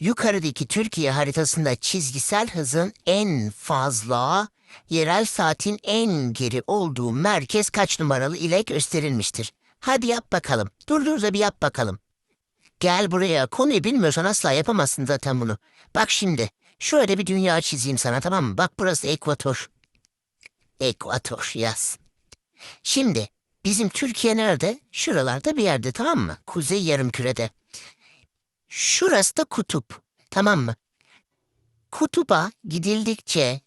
yukarıdaki Türkiye haritasında çizgisel hızın en fazla, yerel saatin en geri olduğu merkez kaç numaralı ile gösterilmiştir? Hadi yap bakalım. Dur dur da bir yap bakalım. Gel buraya. Konuyu bilmiyorsan asla yapamazsın zaten bunu. Bak şimdi. Şöyle bir dünya çizeyim sana tamam mı? Bak burası ekvator. Ekvator yaz. Şimdi bizim Türkiye nerede? Şuralarda bir yerde tamam mı? Kuzey yarımkürede. Şurası da kutup. Tamam mı? Kutuba gidildikçe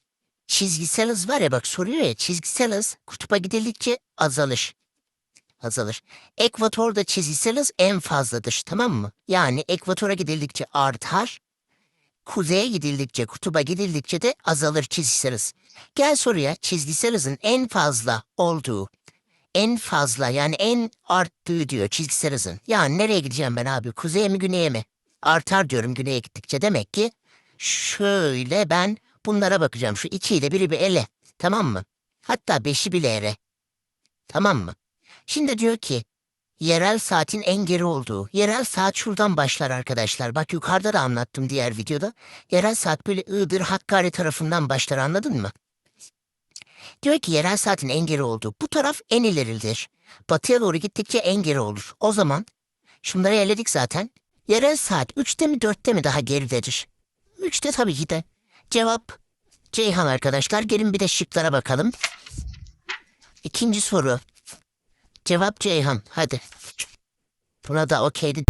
çizgisel hız var ya bak soruyor ya çizgisel hız kutuba gidildikçe azalır. Azalır. Ekvatorda çizgisel hız en fazladır tamam mı? Yani ekvatora gidildikçe artar. Kuzeye gidildikçe, kutuba gidildikçe de azalır çizgisel hız. Gel soruya çizgisel hızın en fazla olduğu, en fazla yani en arttığı diyor çizgisel hızın. Yani nereye gideceğim ben abi? Kuzeye mi güneye mi? Artar diyorum güneye gittikçe. Demek ki şöyle ben bunlara bakacağım. Şu iki ile biri bir ele. Tamam mı? Hatta beşi bile ere. Tamam mı? Şimdi diyor ki yerel saatin en geri olduğu. Yerel saat şuradan başlar arkadaşlar. Bak yukarıda da anlattım diğer videoda. Yerel saat böyle Iğdır Hakkari tarafından başlar anladın mı? Diyor ki yerel saatin en geri olduğu. Bu taraf en ileridir. Batıya doğru gittikçe en geri olur. O zaman şunları eledik zaten. Yerel saat 3'te mi 4'te mi daha geridedir? 3'te tabii ki de. Cevap Ceyhan arkadaşlar. Gelin bir de şıklara bakalım. İkinci soru. Cevap Ceyhan. Hadi. Buna da okeydi.